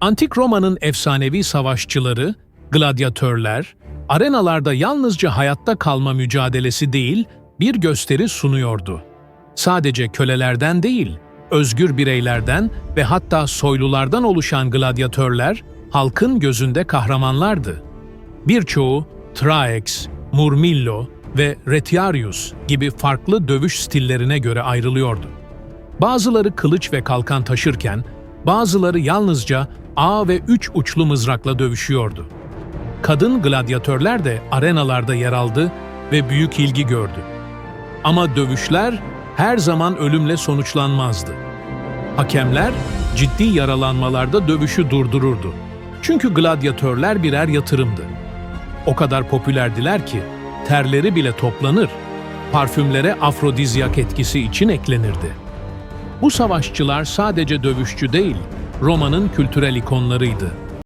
Antik Roma'nın efsanevi savaşçıları, gladyatörler, arenalarda yalnızca hayatta kalma mücadelesi değil, bir gösteri sunuyordu. Sadece kölelerden değil, özgür bireylerden ve hatta soylulardan oluşan gladyatörler, halkın gözünde kahramanlardı. Birçoğu Traex, Murmillo ve Retiarius gibi farklı dövüş stillerine göre ayrılıyordu. Bazıları kılıç ve kalkan taşırken, bazıları yalnızca ağ ve üç uçlu mızrakla dövüşüyordu. Kadın gladyatörler de arenalarda yer aldı ve büyük ilgi gördü. Ama dövüşler her zaman ölümle sonuçlanmazdı. Hakemler ciddi yaralanmalarda dövüşü durdururdu. Çünkü gladyatörler birer yatırımdı. O kadar popülerdiler ki terleri bile toplanır, parfümlere afrodizyak etkisi için eklenirdi. Bu savaşçılar sadece dövüşçü değil, Roma'nın kültürel ikonlarıydı.